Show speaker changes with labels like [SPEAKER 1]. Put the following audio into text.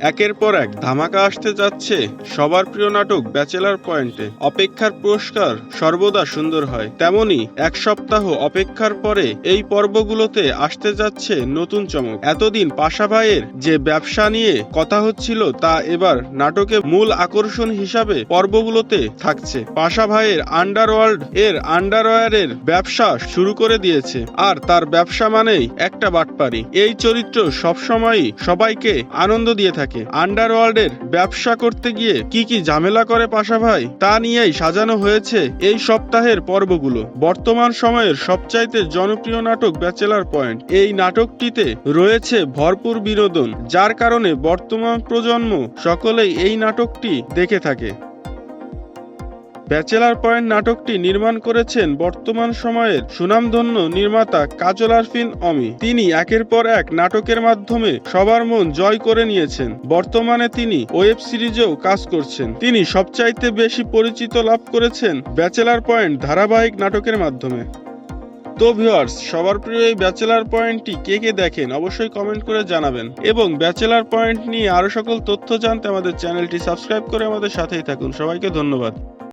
[SPEAKER 1] একের পর এক ধামাকা আসতে যাচ্ছে সবার প্রিয় নাটক ব্যাচেলার পয়েন্টে। অপেক্ষার পুরস্কার সর্বদা সুন্দর হয়। তেমনি এক সপ্তাহ অপেক্ষার পরে এই পর্বগুলোতে আসতে যাচ্ছে নতুন চমক। এতদিন পাশা ভাইয়ের যে ব্যবসা নিয়ে কথা হচ্ছিল, তা এবার নাটকে মূল আকর্ষণ হিসাবে পর্বগুলোতে থাকছে। পাশা ভাইয়ের আন্ডারওয়ার্ল্ড এর আন্ডারওয়্যারের ব্যবসা শুরু করে দিয়েছে, আর তার ব্যবসা মানেই একটা বাটপারি। এই চরিত্র সবসময়ই সবাইকে আনন্দ দিয়ে থাকে। আন্ডারওয়ার্ল্ডের ব্যবসা করতে গিয়ে কি কি ঝামেলা করে পাশা ভাই, তা নিয়েই সাজানো হয়েছে এই সপ্তাহের পর্বগুলো। বর্তমান সময়ের সবচাইতে জনপ্রিয় নাটক ব্যাচেলার পয়েন্ট এই নাটকটিতে রয়েছে ভরপুর বিনোদন, যার কারণে বর্তমান প্রজন্ম সকলেই এই নাটকটি দেখে থাকে। ব্যাচেলার পয়েন্ট নাটকটি নির্মাণ করেছেন বর্তমান সময়ের সুনামধন্য নির্মাতা কাজল আরফিন অমি। তিনি একের পর এক নাটকের মাধ্যমে সবার মন জয় করে নিয়েছেন। বর্তমানে তিনি ওয়েব সিরিজেও কাজ করছেন। তিনি সবচাইতে বেশি পরিচিত লাভ করেছেন ব্যাচেলার পয়েন্ট ধারাবাহিক নাটকের মাধ্যমে। তো ভিউয়ার্স, সবার প্রিয় এই ব্যাচেলার পয়েন্টটি কে কে দেখেন অবশ্যই কমেন্ট করে জানাবেন। এবং ব্যাচেলার পয়েন্ট নিয়ে আরও সকল তথ্য জানতে আমাদের চ্যানেলটি সাবস্ক্রাইব করে আমাদের সাথেই থাকুন। সবাইকে ধন্যবাদ।